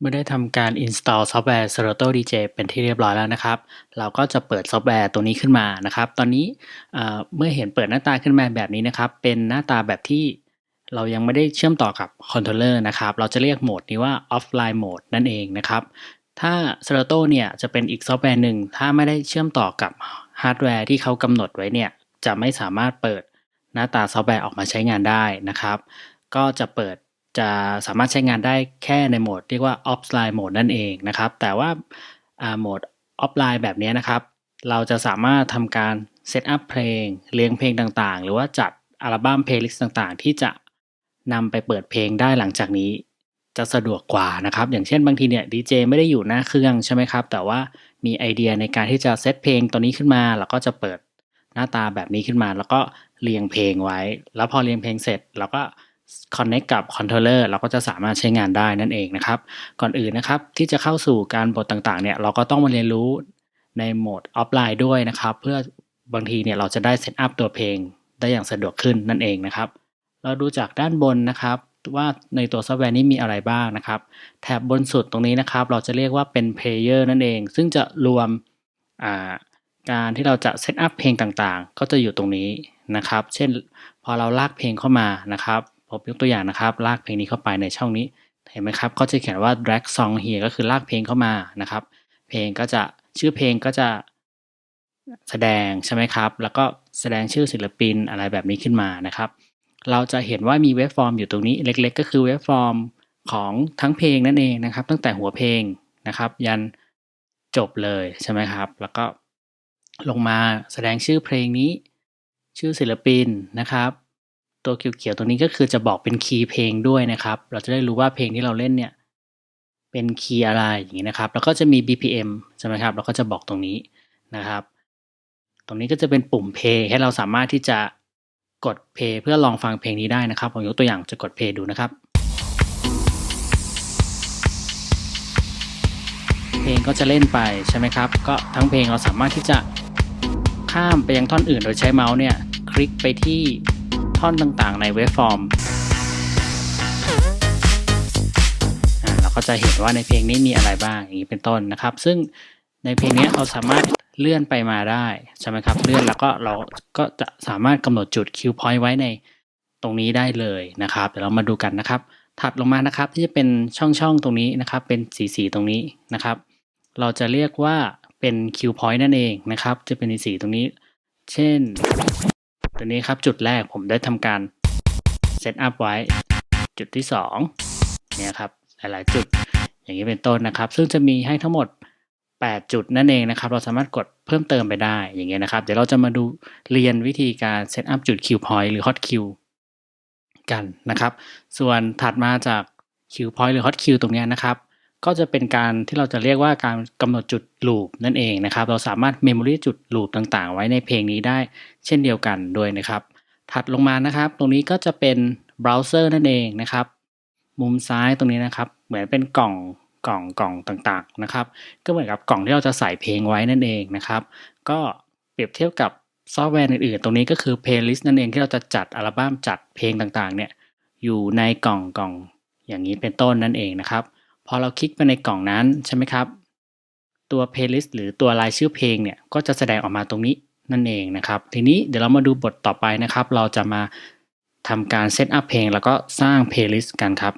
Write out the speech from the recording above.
เมื่อได้ทำการ install ซอฟต์แวร์ Serato DJ เป็นที่เรียบร้อยแล้วนะครับ เราก็จะเปิดซอฟต์แวร์ตัวนี้ขึ้นมานะครับ ตอนนี้เมื่อเห็นเปิดหน้าตาขึ้นมาแบบนี้นะครับ เป็นหน้าตาแบบที่เรายังไม่ได้เชื่อมต่อกับคอนโทรลเลอร์นะครับ เราจะเรียกโหมดนี้ว่า offline mode นั่นเองนะครับ ถ้า Serato เนี่ยจะเป็นอีกซอฟต์แวร์หนึ่ง ถ้าไม่ได้เชื่อมต่อกับฮาร์ดแวร์ที่เขากำหนดไว้เนี่ยจะไม่สามารถเปิดหน้าตาซอฟต์แวร์ออกมาใช้งานได้นะครับ ก็จะเปิด จะสามารถใช้งานได้แค่ในโหมดเรียกว่า offline mode นั่นเองนะครับ แต่ว่าโหมด offline แบบนี้นะครับ เราจะสามารถทำการเซตอัพเพลงเรียงเพลงต่างๆ หรือว่าจัดอัลบั้มเพลย์ลิสต์ต่างๆ ที่จะนำไปเปิดเพลงได้หลังจากนี้ จะสะดวกกว่านะครับ อย่างเช่นบางทีเนี่ยดีเจไม่ได้อยู่หน้าเครื่องใช่ไหมครับ แต่ว่ามีไอเดียในการที่จะเซตเพลงตัวนี้ขึ้นมา แล้วก็จะเปิดหน้าตาแบบนี้ขึ้นมา แล้วก็เรียงเพลงไว้ แล้วพอเรียงเพลงเสร็จเราก็ connect กับคอนโทรลเลอร์เราก็จะสามารถใช้งานได้นั่นเองนะครับ ก่อนอื่นนะครับที่จะเข้าสู่การบทต่างๆเนี่ยเราก็ต้องมาเรียนรู้ในโหมดออฟไลน์ด้วยนะครับ เพื่อบางทีเนี่ยเราจะได้เซตอัพตัวเพลงได้อย่างสะดวกขึ้นนั่นเองนะครับ เราดูจากด้านบนนะครับว่าในตัวซอฟต์แวร์นี้มีอะไรบ้างนะครับ แถบบนสุดตรงนี้นะครับ เราจะเรียกว่าเป็น Player นั่นเอง ซึ่งจะรวมการที่เราจะเซตอัพเพลงต่างๆ ก็จะอยู่ตรงนี้นะครับ เช่นพอเราลากเพลงเข้ามานะครับ ผมยกตัวอย่างนะครับลากเพลงนี้เข้าไปในช่องนี้ เห็นไหมครับก็จะเขียนว่า drag song here ก็คือลากเพลงเข้ามานะครับ เพลงก็จะชื่อเพลงก็จะแสดงใช่ไหมครับ แล้วก็แสดงชื่อศิลปินอะไรแบบนี้ขึ้นมานะครับ เราจะเห็นว่ามีเว็บฟอร์มอยู่ตรงนี้เล็ก ๆ ก็คือเว็บฟอร์มของทั้งเพลงนั่นเองนะครับ ตั้งแต่หัวเพลงนะครับ ยันจบเลยใช่ไหมครับ แล้วก็ลงมาแสดงชื่อเพลงนี้ ชื่อศิลปินนะครับ ตัวเขียวๆตรงนี้ก็คือจะบอกเป็นคีย์เพลงด้วยนะครับ เราจะได้รู้ว่าเพลงที่เราเล่นเนี่ยเป็นคีย์อะไรอย่างนี้นะครับ แล้วก็จะมี BPM ใช่ไหมครับ เราก็จะบอกตรงนี้นะครับ ตรงนี้ก็จะเป็นปุ่มเพย์ให้เราสามารถที่จะกดเพย์เพื่อลองฟังเพลงนี้ได้นะครับ ผมยกตัวอย่างจะกดเพย์ดูนะครับ เพลงก็จะเล่นไปใช่ไหมครับ ก็ทั้งเพลงเราสามารถที่จะข้ามไปยังท่อนอื่น โดยใช้เมาส์เนี่ยคลิกไปที่ ท่อนต่างๆ ในเวฟฟอร์มเราก็จะเห็นว่าในเพลงนี้มีอะไรบ้างอย่างนี้เป็นต้นนะครับ ซึ่งในเพลงนี้เราสามารถเลื่อนไปมาได้ใช่ไหมครับ เลื่อนแล้วก็เราก็จะสามารถกำหนดจุดคิวพอยต์ไว้ในตรงนี้ได้เลยนะครับ เดี๋ยวเรามาดูกันนะครับ ถัดลงมานะครับที่จะเป็นช่องๆตรงนี้นะครับ เป็นสีๆตรงนี้นะครับ เราจะเรียกว่าเป็นคิวพอยต์นั่นเองนะครับ จะเป็นสีตรงนี้ เช่น ตัวนี้ครับจุดแรกผมได้ทำการเซตอัพไว้ จุดที่2เนี่ยครับหลายๆ จุดอย่างนี้เป็นต้นนะครับ ซึ่งจะมีให้ทั้งหมด 8 จุดนั่นเองนะครับ เราสามารถกดเพิ่มเติมไปได้อย่างเงี้ยนะครับ เดี๋ยวเราจะมาดูเรียนวิธีการเซตอัพจุดคิวพอยต์หรือฮอตคิวกันนะครับ ส่วนถัดมาจากคิวพอยต์หรือฮอตคิวตรงนี้นะครับ ก็จะเป็นการที่เราจะเรียกว่าการกำหนดจุดลูปนั่นเองนะครับ เราสามารถเมมโมรีจุดลูปต่างๆ ไว้ในเพลงนี้ได้เช่นเดียวกันด้วยนะครับ ถัดลงมานะครับ ตรงนี้ก็จะเป็นเบราว์เซอร์นั่นเองนะครับ มุมซ้ายตรงนี้นะครับ เหมือนเป็นกล่องกล่องกล่องต่างๆนะครับ ก็เหมือนกับกล่องที่เราจะใส่เพลงไว้นั่นเองนะครับ ก็เปรียบเทียบกับซอฟต์แวร์อื่นๆ ตรงนี้ก็คือเพลย์ลิสต์นั่นเองที่เราจะจัดอัลบั้มจัดเพลงต่างๆเนี่ยอยู่ในกล่องกล่องอย่างนี้เป็นต้นนั่นเองนะครับ พอเราคลิกไปในกล่องนั้นใช่ไหมครับ ตัว playlist หรือตัวรายชื่อเพลงเนี่ยก็จะแสดงออกมาตรงนี้นั่นเองนะครับ ทีนี้เดี๋ยวเรามาดูบทต่อไปนะครับ เราจะมาทำการเซตอัพเพลงแล้วก็สร้าง playlist กันครับ